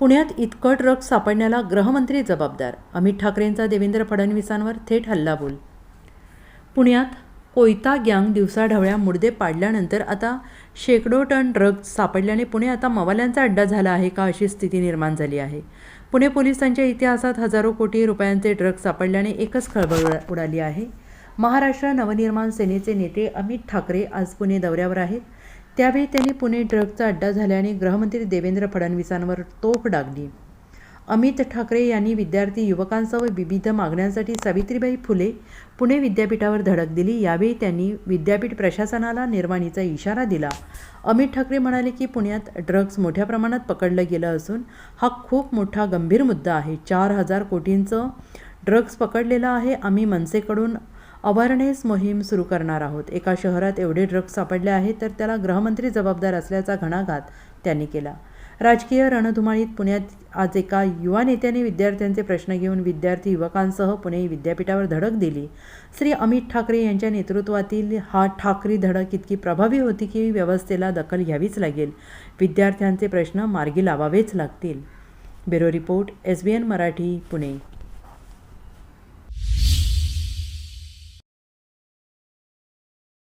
पुण्यात इतकं ड्रग्ज सापडण्याला गृहमंत्री जबाबदार. अमित ठाकरेंचा देवेंद्र फडणवीसांवर थेट हल्लाबोल. पुण्यात कोयता गँग दिवसाढवळ्या मुडदे पाडल्यानंतर आता शेकडो टन ड्रग्ज सापडल्याने पुणे आता मवाल्यांचा अड्डा झाला आहे का अशी स्थिती निर्माण झाली आहे. पुणे पोलिसांच्या इतिहासात हजारो कोटी रुपयांचे ड्रग्ज सापडल्याने एकच खळबळ उडा- उडाली आहे. महाराष्ट्र नवनिर्माण सेनेचे नेते अमित ठाकरे आज पुणे दौऱ्यावर आहेत. त्यावेळी त्यांनी पुणे ड्रगचा अड्डा झाल्याने गृहमंत्री देवेंद्र फडणवीसांवर तोफ डागली. अमित ठाकरे यांनी विद्यार्थी युवकांसह विविध मागण्यांसाठी सावित्रीबाई फुले पुणे विद्यापीठावर धडक दिली. यावेळी त्यांनी विद्यापीठ प्रशासनाला निर्वाणीचा इशारा दिला. अमित ठाकरे म्हणाले की पुण्यात ड्रग्ज मोठ्या प्रमाणात पकडलं गेलं असून हा खूप मोठा गंभीर मुद्दा आहे. चार हजार कोटींचं ड्रग्ज पकडलेलं आहे. आम्ही मनसेकडून अवेअरनेस मोहीम सुरू करणार आहोत. एका शहरात एवढे ड्रग्ज सापडले आहेत तर त्याला गृहमंत्री जबाबदार असल्याचा घणाघात त्यांनी केला. राजकीय रणधुमाळीत पुण्यात आज एका युवा नेत्याने विद्यार्थ्यांचे प्रश्न घेऊन विद्यार्थी युवकांसह पुणे विद्यापीठावर धडक दिली. श्री अमित ठाकरे यांच्या नेतृत्वातील हा ठाकरी धडक इतकी प्रभावी होती की व्यवस्थेला दखल घ्यावीच लागेल. विद्यार्थ्यांचे प्रश्न मार्गी लावावेच लागतील. Bureau report S B N Marathi Pune.